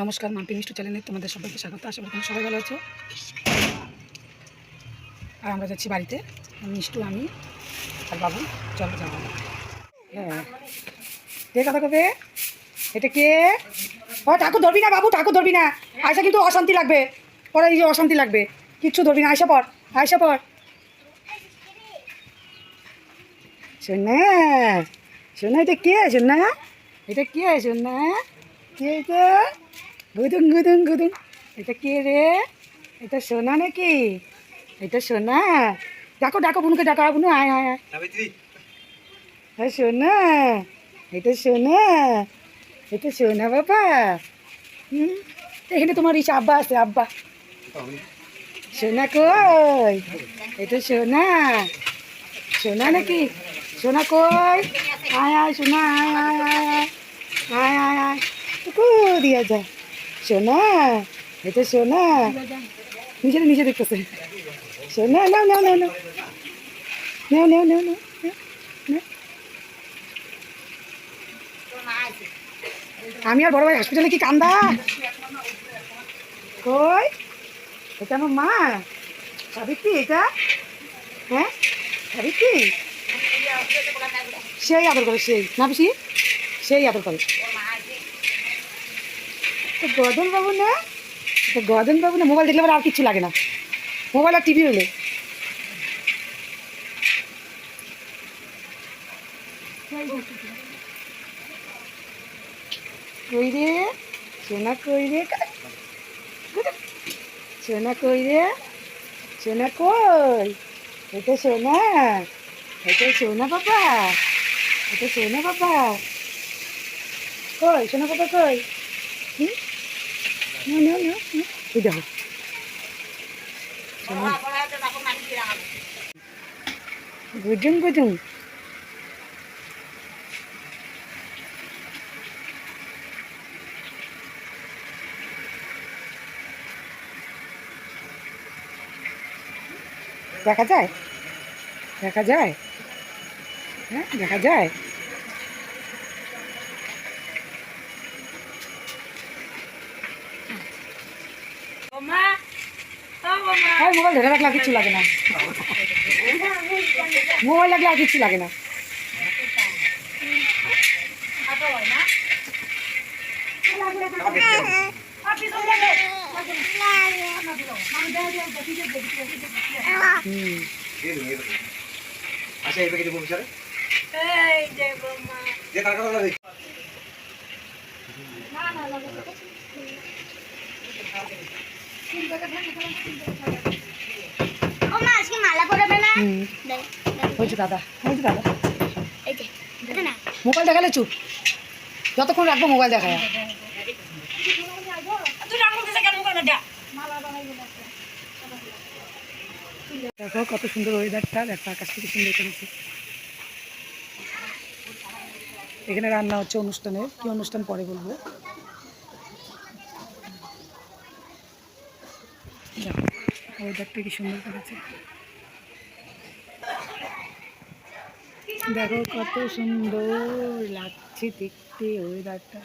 নমস্কার মাম্পি মিষ্টি চ্যানেলে তোমাদের সবাইকে স্বাগত। আশা করি সবাই ভালো আছো। আর আমরা যাচ্ছি বাড়িতে। মিষ্টু, আমি আর বাবু। চলো যাব হ্যাঁ। কে কথা কবে? এটা কে? ও, ঠাকুর ধরবি না বাবু, ঠাকুর ধরবি না। আয়সা কিন্তু অশান্তি লাগবে। পরে এই যে অশান্তি লাগবে। কিচ্ছু ধরবি না। আয়সা পর আয়সা পর শোনা শোনা এটা কে? শোনা এটা কে? শোনা কে এটা গুদুং গুদুং গুদুং এটা কে রে? এটা সোনা নাকি? এটা সোনা? ডাকো ডাকো বুনুকে ডাকো। বুনু আয় আয় হ্যাঁ সোনা? এটা সোনা? এটা সোনা বাবা। হুম? এখানে তোমার ইসে আব্বা আছে আব্বা। সোনা কই? এটা সোনা। সোনা নাকি? সোনা কই? আয় আয় সোনা আয় আয় আয় আয়। দিয়া যা। সোনা সোনা। নিজে দেখতেছে। সোনা, নাও নাও নাও নাও। নাও নাও নাও আমি আর বড় ভাই হসপিটালে কি কান্দা? কই? এটা আমার মা। সাবিত্রী, এটা? হ্যাঁ? সাবিত্রী? সেই আদর করে, সেই। না বেশি সেই আদর করে। গদন বাবু না গদন বাবু না মোবাইল দেখলে আর কিছু লাগে না। মোবাইল আর টিভি হলে কই রে? সোনা কই রে? কই রে? সোনা কই? এটা সোনা এটা বাবা। এটা বাবা। কই সোনা বাবা কই? নো নো নো ওই দেখো। গুজুম গুজুম। দেখা যায়? দেখা যায়? হ্যাঁ দেখা যায়? আর মোবাইল ধরে রাখলে কিছু লাগে না মোবাইল লাগলে আর কিছু লাগে না আচ্ছা এইবার কিছু বলব যে কথা না না না ও মা আজকে মালা পরাবে না? হুম। দেখ, দেখ, বলছি দাদা দাদা। এই যে না। মোবাইল দেখালে চুপ। যতক্ষণ রাখব মোবাইল দেখায়। দেখো কত সুন্দর ওয়েদারটা দেখো আকাশ থেকে সুন্দর করেছে। এখানে রান্না হচ্ছে অনুষ্ঠানে কি অনুষ্ঠান পরে বলব? দেখো ওয়েদারটা কি সুন্দর করেছে। দেখো কত সুন্দর লাগছে দেখতে ওয়েদারটা